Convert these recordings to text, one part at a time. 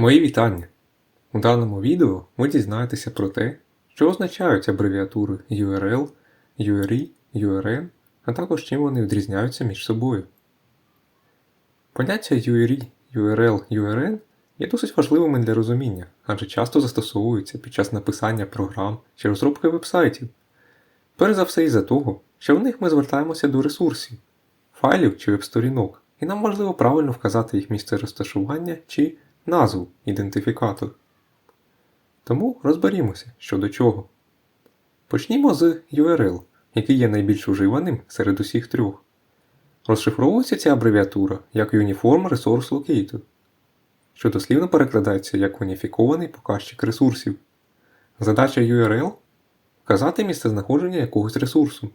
Мої вітання! У даному відео ви дізнаєтеся про те, що означають абревіатури URL, URI, URN, а також чим вони відрізняються між собою. Поняття URI, URL, URN є досить важливими для розуміння, адже часто застосовуються під час написання програм чи розробки вебсайтів. Перш за все із-за того, що в них ми звертаємося до ресурсів, файлів чи веб-сторінок, і нам важливо правильно вказати їх місце розташування чи назву ідентифікатор. Тому розберімося, що до чого. Почнімо з URL, який є найбільш уживаним серед усіх трьох. Розшифровується ця абревіатура як Uniform Resource Locator, що дослівно перекладається як уніфікований показчик ресурсів. Задача URL вказати місцезнаходження якогось ресурсу.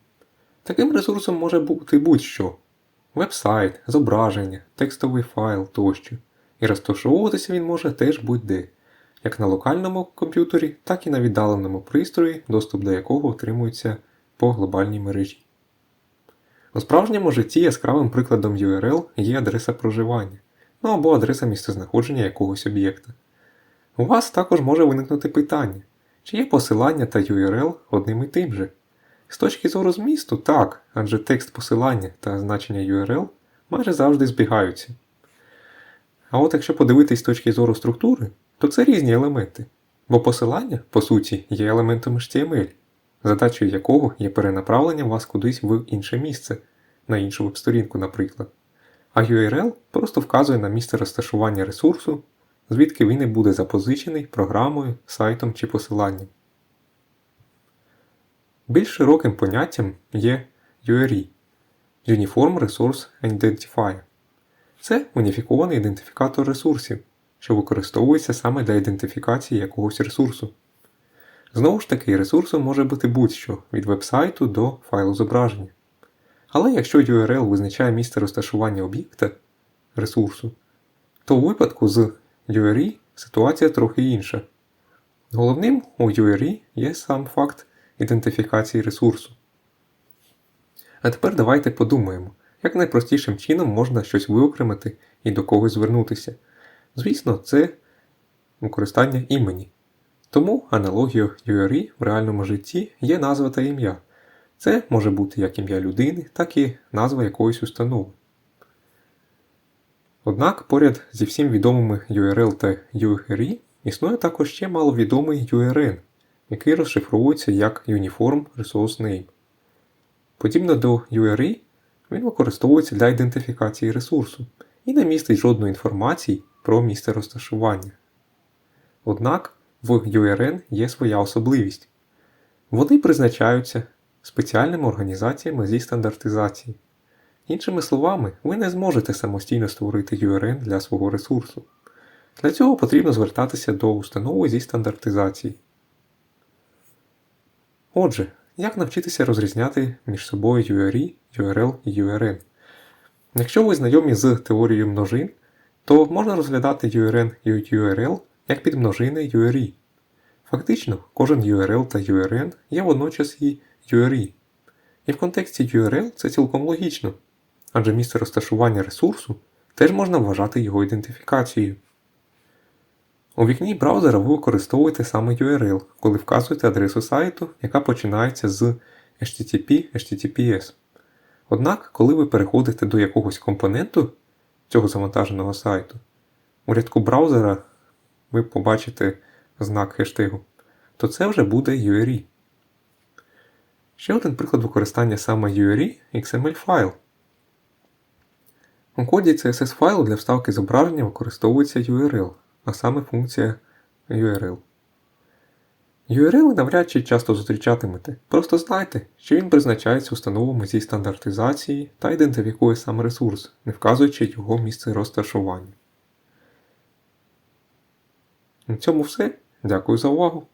Таким ресурсом може бути будь-що веб-сайт, зображення, текстовий файл тощо. І розташовуватися він може теж будь-де, як на локальному комп'ютері, так і на віддаленому пристрої, доступ до якого отримується по глобальній мережі. У справжньому житті яскравим прикладом URL є адреса проживання, ну або адреса місцезнаходження якогось об'єкта. У вас також може виникнути питання, чи є посилання та URL одним і тим же. З точки зору змісту, так, адже текст посилання та значення URL майже завжди збігаються. А от якщо подивитись з точки зору структури, то це різні елементи. Бо посилання, по суті, є елементом HTML, задачею якого є перенаправлення вас кудись в інше місце, на іншу веб-сторінку, наприклад. А URL просто вказує на місце розташування ресурсу, звідки він і буде запозичений програмою, сайтом чи посиланням. Більш широким поняттям є URI Uniform Resource Identifier. Це уніфікований ідентифікатор ресурсів, що використовується саме для ідентифікації якогось ресурсу. Знову ж таки, ресурсом може бути будь-що від веб-сайту до файлу зображення. Але якщо URL визначає місце розташування об'єкта ресурсу, то у випадку з URI ситуація трохи інша. Головним у URI є сам факт ідентифікації ресурсу. А тепер давайте подумаємо, як найпростішим чином можна щось виокремити і до когось звернутися. Звісно, це використання імені. Тому аналогією URI в реальному житті є назва та ім'я. Це може бути як ім'я людини, так і назва якоїсь установи. Однак поряд зі всім відомими URL та URI існує також ще маловідомий URN, який розшифровується як Uniform Resource Name. Подібно до URI, він використовується для ідентифікації ресурсу і не містить жодної інформації про місце розташування. Однак в URN є своя особливість. Вони призначаються спеціальними організаціями зі стандартизації. Іншими словами, ви не зможете самостійно створити URN для свого ресурсу. Для цього потрібно звертатися до установи зі стандартизації. Отже, як навчитися розрізняти між собою URI, URL і URN? Якщо ви знайомі з теорією множин, то можна розглядати URN і URL як підмножини URI. Фактично, кожен URL та URN є водночас і URI. І в контексті URL це цілком логічно, адже місце розташування ресурсу теж можна вважати його ідентифікацією. У вікні браузера ви використовуєте саме URL, коли вказуєте адресу сайту, яка починається з HTTP HTTPS. Однак, коли ви переходите до якогось компоненту цього завантаженого сайту, у рядку браузера ви побачите знак хештегу, то це вже буде URI. Ще один приклад використання саме URI XML файл. У коді CSS файлу для вставки зображення використовується URL, а саме функція URL. URL навряд чи часто зустрічатимете. Просто знайте, що він призначається установами зі стандартизації та ідентифікує сам ресурс, не вказуючи його місце розташування. На цьому все. Дякую за увагу!